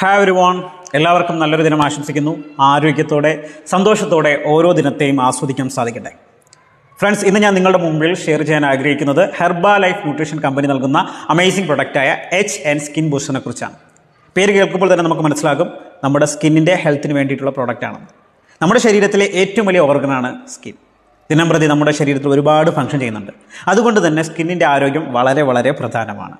Hi every von എല്ലാവർക്കും നല്ലൊരു ദിനം ആശംസിക്കുന്നു. ആരോഗ്യത്തോടെ സന്തോഷത്തോടെ ഓരോ ദിനത്തെയും ആസ്വദിക്കാൻ സാധിക്കട്ടെ. ഫ്രണ്ട്സ് ഇന്ന് ഞാൻ നിങ്ങളുടെ മുമ്പിൽ ഷെയർ ചെയ്യാൻ ആഗ്രഹിക്കുന്നത് ഹെർബ ലൈഫ് ന്യൂട്രീഷൻ കമ്പനി നൽകുന്ന അമേസിംഗ് പ്രൊഡക്റ്റായ എച്ച് ആൻഡ് സ്കിൻ ബൂസ്റ്ററിനെ കുറിച്ചാണ്. പേര് കേൾക്കുമ്പോൾ തന്നെ നമുക്ക് മനസ്സിലാകും നമ്മുടെ സ്കിന്നിന്റെ ഹെൽത്തിന് വേണ്ടിയിട്ടുള്ള പ്രൊഡക്റ്റാണ് നമ്മുടെ ശരീരത്തിലെ ഏറ്റവും വലിയ ഓർഗനാണ് സ്കിൻ ദിനം പ്രതി നമ്മുടെ ശരീരത്തിൽ ഒരുപാട് ഫംഗ്ഷൻ ചെയ്യുന്നുണ്ട്. അതുകൊണ്ട് തന്നെ സ്കിന്നിന്റെ ആരോഗ്യം വളരെ വളരെ പ്രധാനമാണ്.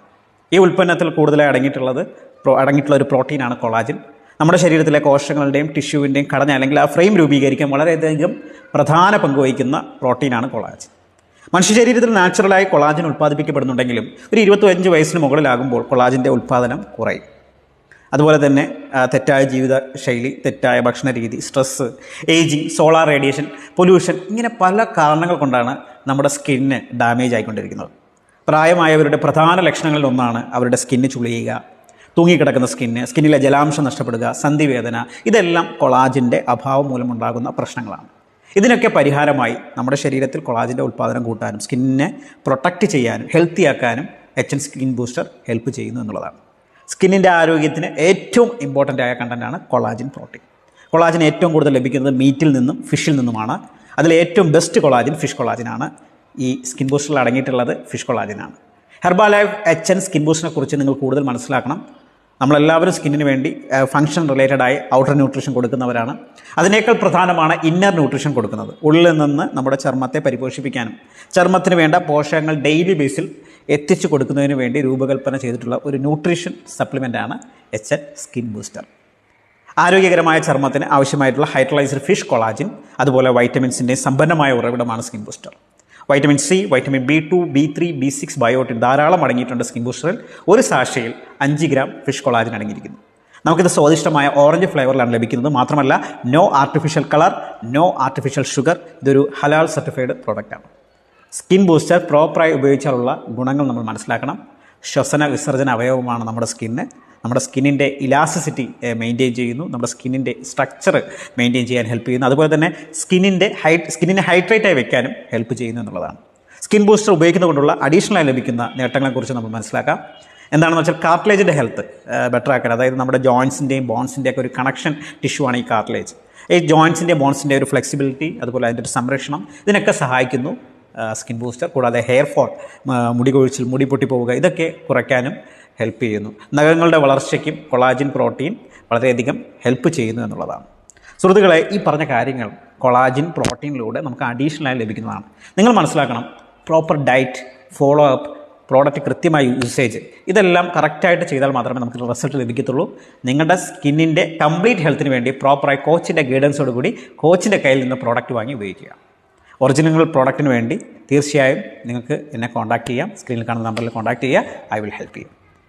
ഈ ഉൽപ്പന്നത്തിൽ കൂടുതലായി അടങ്ങിയിട്ടുള്ളത് അടങ്ങിയിട്ടുള്ള ഒരു പ്രോട്ടീനാണ് കൊളാജിൻ. നമ്മുടെ ശരീരത്തിലെ കോശങ്ങളുടെയും ടിഷ്യൂവിന്റെയും ഘടന അല്ലെങ്കിൽ ആ ഫ്രെയിം രൂപീകരിക്കാൻ വളരെയധികം പ്രധാന പങ്ക് വഹിക്കുന്ന പ്രോട്ടീനാണ് കൊളാജിൻ. മനുഷ്യ ശരീരത്തിൽ നാച്ചുറലായി കൊളാജിൻ ഉൽപ്പാദിപ്പിക്കപ്പെടുന്നുണ്ടെങ്കിലും ഒരു ഇരുപത്തഞ്ച് വയസ്സിന് മുകളിലാകുമ്പോൾ കൊളാജിന്റെ ഉൽപ്പാദനം കുറയും. അതുപോലെ തന്നെ തെറ്റായ ജീവിത ശൈലി തെറ്റായ ഭക്ഷണ രീതി stress aging solar radiation pollution ഇങ്ങനെ പല കാരണങ്ങൾ കൊണ്ടാണ് നമ്മുടെ സ്കിന്നിന് ഡാമേജ് ആയിക്കൊണ്ടിരിക്കുന്നത്. പ്രായമായവരുടെ പ്രധാന ലക്ഷണങ്ങളിൽ ഒന്നാണ് അവരുടെ സ്കിന്ന് ചുളിയുക. തൂങ്ങിക്കിടക്കുന്ന സ്കിന്ന് സ്കിന്നിലെ ജലാംശം നഷ്ടപ്പെടുക സന്ധിവേദന ഇതെല്ലാം കൊളാജിന്റെ അഭാവം മൂലമുണ്ടാകുന്ന പ്രശ്നങ്ങളാണ്. ഇതിനൊക്കെ പരിഹാരമായി നമ്മുടെ ശരീരത്തിൽ കൊളാജിന്റെ ഉൽപ്പാദനം കൂട്ടാനും സ്കിന്നിനെ പ്രൊട്ടക്റ്റ് ചെയ്യാനും ഹെൽത്തി ആക്കാനും H N skin booster help ചെയ്യുന്നു എന്നുള്ളതാണ്. സ്കിന്നിന്റെ ആരോഗ്യത്തിന് ഏറ്റവും ഇമ്പോർട്ടന്റ് ആയ കണ്ടന്റാണ് കൊളാജിൻ പ്രോട്ടീൻ കൊളാജിൻ ഏറ്റവും കൂടുതൽ ലഭിക്കുന്നത് മീറ്റിൽ നിന്നും ഫിഷിൽ നിന്നുമാണ്. അതിൽ ഏറ്റവും ബെസ്റ്റ് കൊളാജിൻ ഫിഷ് കൊളാജിനാണ് ഈ സ്കിൻ ബൂസ്റ്ററിൽ അടങ്ങിയിട്ടുള്ളത് ഫിഷ് കൊളാജിനാണ് ഹെർബാലൈഫ് എച്ച് എൻ സ്കിൻ ബൂസ്റ്ററിനെ കുറിച്ച് നിങ്ങൾ കൂടുതൽ മനസ്സിലാക്കണം. നമ്മളെല്ലാവരും സ്കിന്നിന് വേണ്ടി ഫങ്ഷൻ റിലേറ്റഡ് ആയി ഔട്ടർ ന്യൂട്രീഷൻ കൊടുക്കുന്നവരാണ്. അതിനേക്കാൾ പ്രധാനമാണ് ഇന്നർ ന്യൂട്രീഷൻ കൊടുക്കുന്നത്. ഉള്ളിൽ നിന്ന് നമ്മുടെ ചർമ്മത്തെ പരിപോഷിപ്പിക്കാനും ചർമ്മത്തിന് വേണ്ട പോഷകങ്ങൾ ഡെയിലി ബേസിൽ എത്തിച്ചു കൊടുക്കുന്നതിന് വേണ്ടി രൂപകൽപ്പന ചെയ്തിട്ടുള്ള ഒരു ന്യൂട്രീഷൻ സപ്ലിമെന്റാണ് എച്ച് എൻ സ്കിൻ ബൂസ്റ്റർ ആരോഗ്യകരമായ ചർമ്മത്തിന് ആവശ്യമായിട്ടുള്ള ഹൈഡ്രലൈസ്ഡ് ഫിഷ് കൊളാജിൻ അതുപോലെ വൈറ്റമിൻസിന്റെ സമ്പന്നമായ ഉറവിടമാണ് skin booster vitamin C vitamin B two B three B six biotin ധാരാളം അടങ്ങിയിട്ടുണ്ട് സ്കിൻ ബൂസ്റ്ററിൽ. ഒരു സാഷയിൽ അഞ്ച് ഗ്രാം ഫിഷ് കൊളാജിൻ അടങ്ങിയിരിക്കുന്നു. നമുക്കിത് സ്വാദിഷ്ടമായ ഓറഞ്ച് ഫ്ലേവറിലാണ് ലഭിക്കുന്നത്. മാത്രമല്ല no artificial colour no artificial sugar ഇതൊരു ഹലാൽ സർട്ടിഫൈഡ് പ്രോഡക്റ്റാണ് സ്കിൻ ബൂസ്റ്റർ പ്രോപ്പറായി ഉപയോഗിച്ചാലുള്ള ഗുണങ്ങൾ നമ്മൾ മനസ്സിലാക്കണം. ശ്വസന വിസർജന അവയവമാണ് നമ്മുടെ സ്കിന്ന്. നമ്മുടെ സ്കിന്നിന്റെ ഇലാസ്റ്റിസിറ്റി മെയിന്റെയിൻ ചെയ്യുന്നു. നമ്മുടെ സ്കിന്നിന്റെ സ്ട്രക്ചർ മെയിന്റെയിൻ ചെയ്യാൻ ഹെൽപ്പ് ചെയ്യുന്നു. അതുപോലെ തന്നെ സ്കിന്നിന്റെ ഹൈ സ്കിന്നിനെ ഹൈഡ്രേറ്റായി വെക്കാനും ഹെൽപ്പ് ചെയ്യുന്നു എന്നുള്ളതാണ്. സ്കിൻ ബൂസ്റ്റർ ഉപയോഗിക്കുന്നതുകൊണ്ടുള്ള അഡീഷണലായി ലഭിക്കുന്ന നേട്ടങ്ങളെക്കുറിച്ച് നമ്മൾ മനസ്സിലാക്കാം. എന്താണെന്ന് വെച്ചാൽ കാർട്ടിലേജിന്റെ ഹെൽത്ത് ബെറ്റർ ആക്കാൻ. അതായത് നമ്മുടെ ജോയിൻസിന്റെയും ബോൺസിന്റെയും ഒക്കെ ഒരു കണക്ഷൻ ടിഷ്യൂ ആണ് ഈ കാർട്ടിലേജ്. ഈ ജോയിൻസിന്റെ ബോൺസിന്റെ ഒരു ഫ്ലെക്സിബിലിറ്റി അതുപോലെ അതിന്റെ ഒരു സംരക്ഷണം ഇതിനൊക്കെ സഹായിക്കുന്നു. സ്കിൻ ബൂസ്റ്റർ കൂടാതെ ഹെയർ ഫോൾ മുടി കൊഴിച്ചിൽ മുടി പൊട്ടി പോവുക ഇതൊക്കെ കുറയ്ക്കാനും ഹെൽപ്പ് ചെയ്യുന്നു. നഖങ്ങളുടെ വളർച്ചയ്ക്കും കൊളാജിൻ പ്രോട്ടീൻ വളരെയധികം ഹെൽപ്പ് ചെയ്യുന്നു എന്നുള്ളതാണ്. സുഹൃത്തുക്കളെ ഈ പറഞ്ഞ കാര്യങ്ങൾ കൊളാജിൻ പ്രോട്ടീനിലൂടെ നമുക്ക് അഡീഷണലായി ലഭിക്കുന്നതാണ്. നിങ്ങൾ മനസ്സിലാക്കണം proper diet follow up product കൃത്യമായ യൂസേജ് ഇതെല്ലാം കറക്റ്റായിട്ട് ചെയ്താൽ മാത്രമേ നമുക്ക് റിസൾട്ട് ലഭിക്കത്തുള്ളൂ. നിങ്ങളുടെ സ്കിന്നിന്റെ കംപ്ലീറ്റ് ഹെൽത്തിന് വേണ്ടി പ്രോപ്പറായി കോച്ചിന്റെ ഗൈഡൻസോടുകൂടി കോച്ചിന്റെ കയ്യിൽ നിന്ന് പ്രോഡക്റ്റ് വാങ്ങി ഉപയോഗിക്കുക. ഒറിജിനൽ പ്രോഡക്റ്റിന് വേണ്ടി തീർച്ചയായും നിങ്ങൾക്ക് എന്നെ കോൺടാക്റ്റ് ചെയ്യാം. സ്ക്രീനിൽ കാണുന്ന നമ്പറിൽ കോൺടാക്ട് ചെയ്യുക. I will help you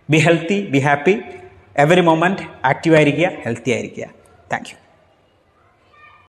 be healthy be happy every moment active ആയിരിക്കുക ഹെൽത്തി ആയിരിക്കുക. താങ്ക്